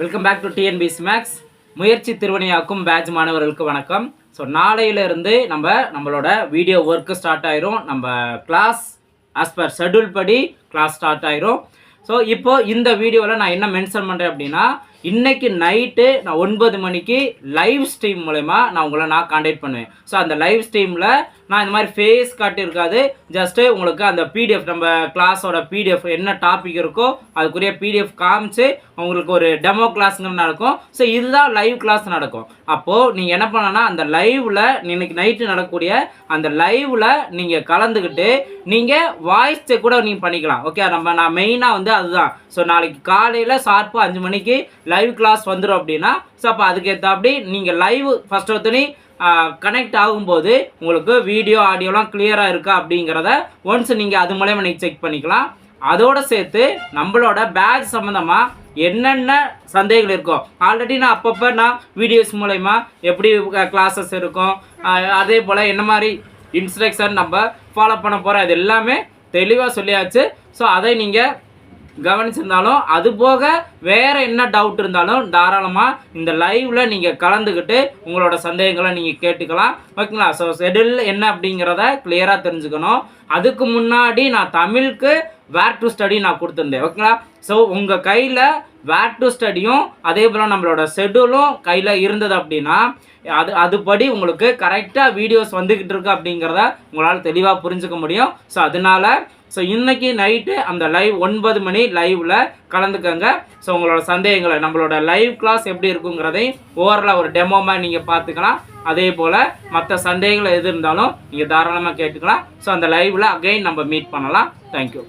Welcome back to TNPS max முயற்சி திருவணியாக்கும் batch மாணவர்களுக்கு வணக்கம். ஸோ நாளையிலிருந்து நம்ம நம்மளோட வீடியோ ஒர்க்கு ஸ்டார்ட் ஆயிரும். நம்ம கிளாஸ் ஆஸ் பர் ஷெட்யூல் படி கிளாஸ் ஸ்டார்ட் ஆயிரும். ஸோ இப்போ இந்த வீடியோவில் நான் என்ன மென்ஷன் பண்ணுறேன் அப்படின்னா இன்னைக்கு நைட்டு நான் ஒன்பது மணிக்கு லைவ் ஸ்ட்ரீம் மூலயமா நான் உங்களை நான் காண்டாக்ட் பண்ணுவேன். ஸோ அந்த லைவ் ஸ்ட்ரீமில் நான் இந்த மாதிரி ஃபேஸ் காட்டியிருக்காது ஜஸ்ட்டு உங்களுக்கு அந்த பிடிஎஃப் நம்ம கிளாஸோட பிடிஎஃப் என்ன டாபிக் இருக்கோ அதுக்குரிய பிடிஎஃப் காமிச்சு உங்களுக்கு ஒரு டெமோ கிளாஸ்ங்கிற நடக்கும். ஸோ இதுதான் லைவ் கிளாஸ் நடக்கும். அப்போது நீங்கள் என்ன பண்ணனா அந்த லைவில் இன்னைக்கு நைட்டு நடக்கக்கூடிய அந்த லைவில் நீங்கள் கலந்துக்கிட்டு நீங்கள் வாய்ஸ் செக் கூட நீங்கள் பண்ணிக்கலாம். ஓகே நம்ம நான் மெயினாக வந்து அதுதான். ஸோ நாளைக்கு காலையில் ஷார்ப்பாக அஞ்சு மணிக்கு லைவ் லைவ் கிளாஸ் வந்துடும் அப்படின்னா ஸோ அப்போ அதுக்கேற்றாப்படி நீங்கள் லைவ் ஃபஸ்ட் ஒருத்தனி கனெக்ட் ஆகும்போது உங்களுக்கு வீடியோ ஆடியோலாம் கிளியராக இருக்கா அப்படிங்கிறத ஒன்ஸ் நீங்கள் அது மூலயமா நீங்கள் செக் பண்ணிக்கலாம். அதோடு சேர்த்து நம்மளோட பேக் சம்மந்தமாக என்னென்ன சந்தேகங்கள் இருக்கும் ஆல்ரெடி நான் அப்பப்போ நான் வீடியோஸ் மூலயமா எப்படி கிளாஸஸ் இருக்கும் அதே போல் என்ன மாதிரி இன்ஸ்ட்ரக்ஷன் நம்ம ஃபாலோ பண்ண போகிறோம் அது எல்லாமே தெளிவாக சொல்லியாச்சு. ஸோ அதை நீங்கள் கவனிச்சிருந்தாலும் அது போக வேறு என்ன டவுட் இருந்தாலும் தாராளமாக இந்த லைவில் நீங்கள் கலந்துக்கிட்டு உங்களோட சந்தேகங்களை நீங்கள் கேட்டுக்கலாம். ஓகேங்களா? ஸோ ஷெடியூல் என்ன அப்படிங்கிறத கிளியராக தெரிஞ்சுக்கணும். அதுக்கு முன்னாடி நான் தமிழுக்கு வேர் டு ஸ்டடி நான் கொடுத்துருந்தேன். ஓகேங்களா? ஸோ உங்கள் கையில் வேர் டு ஸ்டடியும் அதே போல் நம்மளோட ஷெட்யூலும் கையில் இருந்தது அப்படின்னா அது அதுபடி உங்களுக்கு கரெக்டாக வீடியோஸ் வந்துக்கிட்டு இருக்கு அப்படிங்கிறத உங்களால் தெளிவாக புரிஞ்சுக்க முடியும். ஸோ அதனால ஸோ இன்னைக்கு நைட்டு அந்த லைவ் ஒன்பது மணி லைவ்ல கலந்துக்கங்க. ஸோ உங்களோட சந்தேகங்களை நம்மளோட லைவ் கிளாஸ் எப்படி இருக்குங்கிறதையும் ஓவரலாக ஒரு டெமோமாக நீங்கள் பார்த்துக்கலாம். அதே போல் மற்ற சந்தேகங்கள் எது இருந்தாலும் நீங்கள் தாராளமாக கேட்டுக்கலாம். ஸோ அந்த லைவில் அகைன் நம்ம மீட் பண்ணலாம். தேங்க்யூ